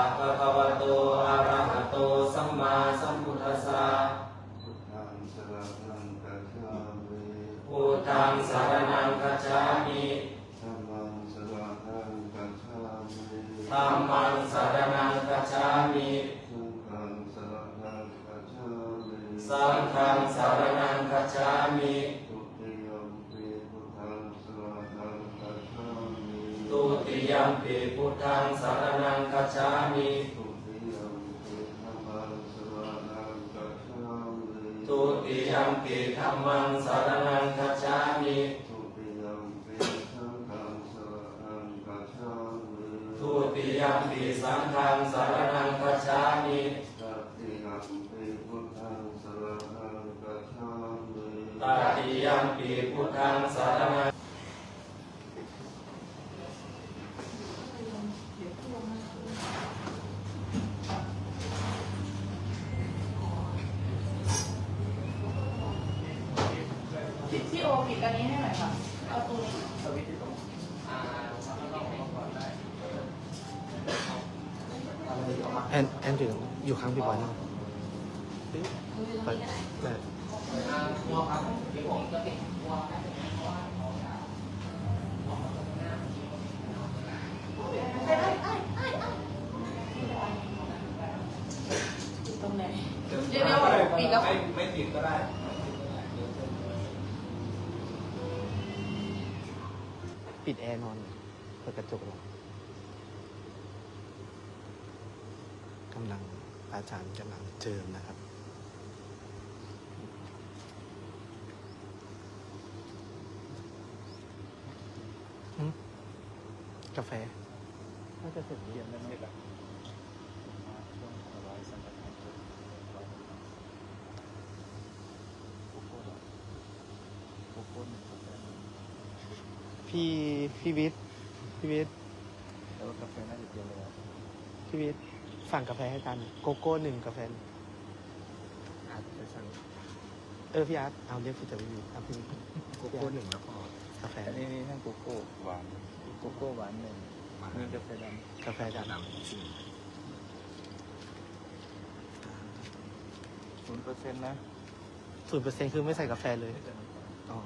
ะภะคะวะโตอะระหะโตสัมมาสัมพุทธัสสะพุทธังสรณังกัจฉามิพุทธังสรณังคัจฉามิธัมมังสรณังกัจฉามิ ปีพุทธังสรณังคัจฉามิตุติยัมปิธัมมังสรณังกัจฉามิทุติยมปีสังฆังสรณังคัจฉามิตุติยัมปิสังฆังสรณังกัจฉามิตติยมปีพุทธังสรณัง พี่พี่โอปิดอันนี้ให้หน่อยค่ะ เอาตัวนี้ แอนแอนถึงอยู่ข้างพี่บอยนะไปได้ตรงไหน เดี๋ยวเดี๋ยวปิดแล้ว ไม่ไม่ติดก็ได้ ปิดแอร์นอนเปิดกระจกลง กำลังอาจารย์กำลังเจิมนะครับหึกาแฟน่าจะเสร็จเย็นแล้วมั้งพี่พี่วิทย์พี่วิทย์แต่ว่ากาแฟน่าจะเย็นเลยอะพี่วิทย์ สั่งกาแฟให้กัน โกโก้หนึ่งกาแฟหนึ่งอาร์ตไปสั่งเออพี่อาร์ตเอาเรียกพี่แต่พี่วิทย์เอาพี่วิทย์โกโก้หนึ่งแล้วพอกาแฟอันนี้นี่ให้โกโก้หวานโกโก้หวานหนึ่งนี่กาแฟดกาแฟดำำศูนย์เปอร์เซ็นต์นะศูนย์เปอร์เซ็นต์คือไม่ใส่กาแฟเลยอ๋อ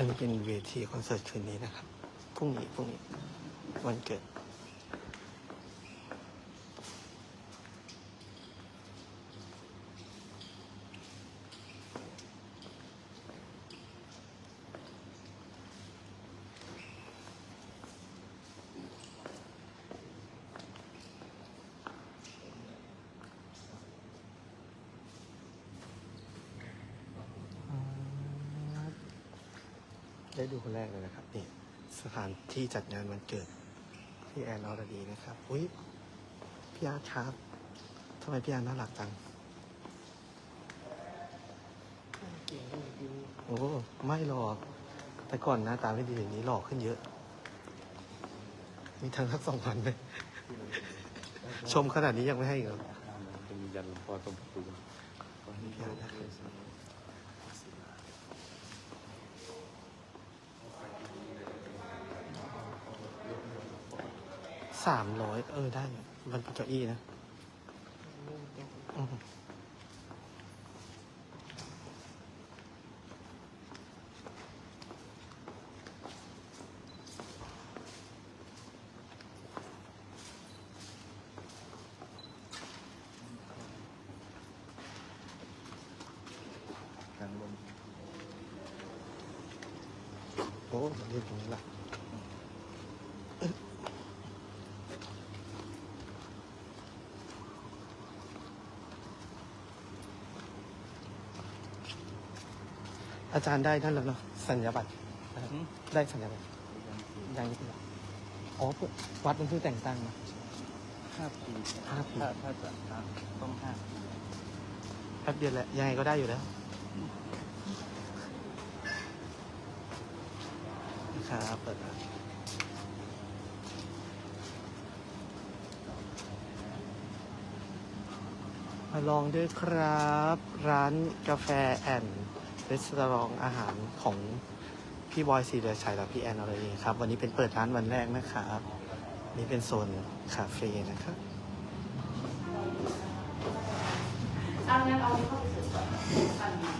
อันนี้เป็นเวทีคอนเสิร์ตคืนนี้นะครับ พรุ่งนี้พรุ่งนี้วันเกิด ได้ดูคนแรกเลยนะครับนี่สถานที่จัดงานวันเกิดพี่แอนอรดีนะครับ อุ้ยพี่อาร์ตครับทำไมพี่อาร์ตน่ารักจัง โอ้ไม่หรอก แต่ก่อนหน้าตาไม่ดีอย่างนี้หล่อขึ้นเยอะ มีทั้งทักสองพันไหมชมขนาดนี้ยังไม่ให้อีกเหรอ จะมียันพอตรงประตู พี่อาร์ตนะครับ สามร้อยเออได้มันเป็นเก้าอี้นะอืมโอ้เรียกตรงนี้ล้ว อาจารย์ได้นั่นแล้วเนาะสัญญาบัตรนะครับได้สัญญาบัตรยังไม่ได้อ๋อเพิ่งวัดมันเพิ่งแต่งตั้งนะห้าปีห้าปี ถ้าถ้าจะครับต้องห้าแป๊บเดียวแหละยังไงก็ได้อยู่แล้วครับเปิดร้านมาลองด้วยครับ ร้านกาแฟแอนด์ รีสอร์ทอาหารของพี่บอยสีเดือชัยและพี่แอนอะไรครับ วันนี้เป็นเปิดร้านวันแรกนะครับนี่เป็นโซนคาเฟ่นะครับเอางั้นเอาเข้าไปสืบก่อนอันนี้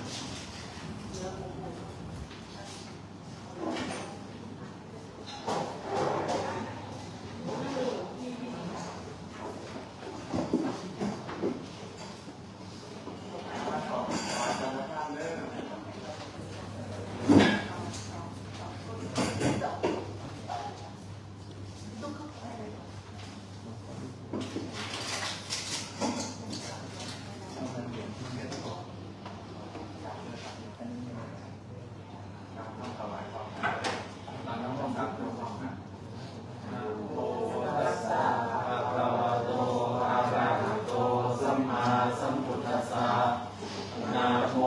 เนื้อหมู ตัสสะภะคะวะโตอะระหะโตสัมมาสัมพุทธัสสะนะโม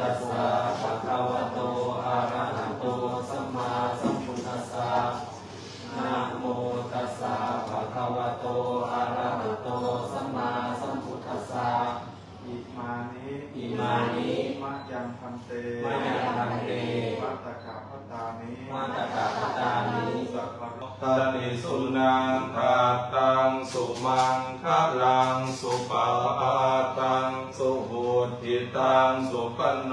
ตัสสะภะคะวะโตอะระหะโตสัมมาสัมพุทธัสสะนะโมตัสสะภะคะวะโตอะระหะโตสัมมาสัมพุทธัสสะ อิมานิ อิมานิ มะยังพันเต มะยังพันเต วัตตะกะพัตตานิ มัตตกะปตานิ สัพพะ ตติสุนังคาตังสุมังคะ ลังสุปาตังสุบุติตังสุปโน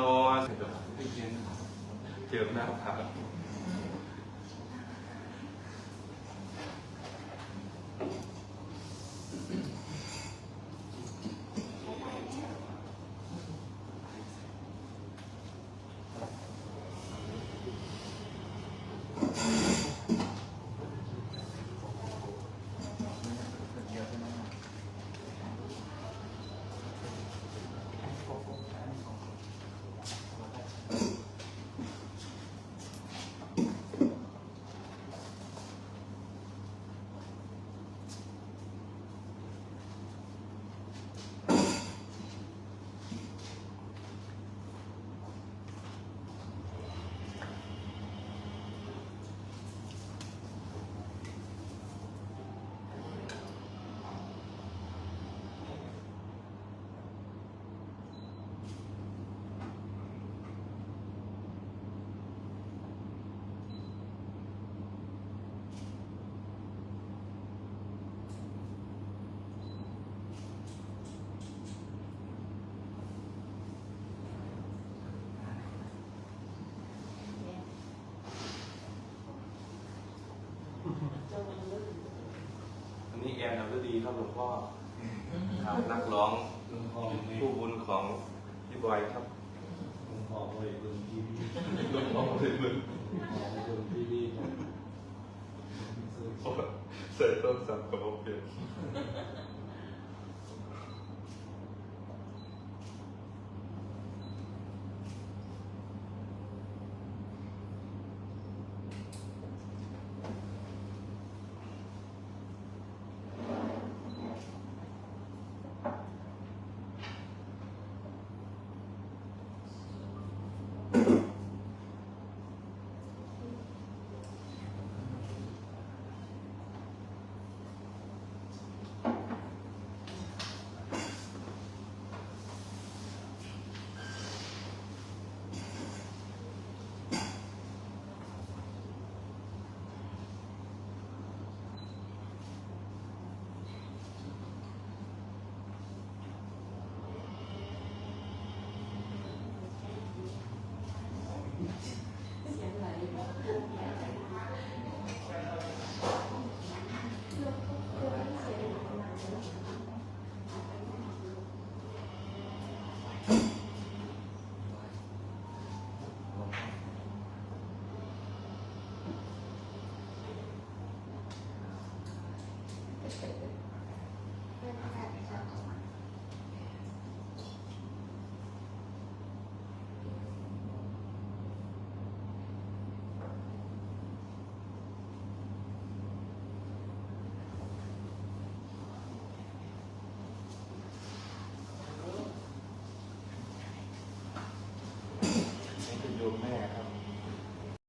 เจิมหน้าผาก อันนี้แอนนำฤดีครับหลวงพ่อครับนักร้องผู้บุญของพี่บอยครับผมขอไปดูทีวีหลวงพ่อเลยมึงขอไปดูทีวีใส่ต้นสับกับ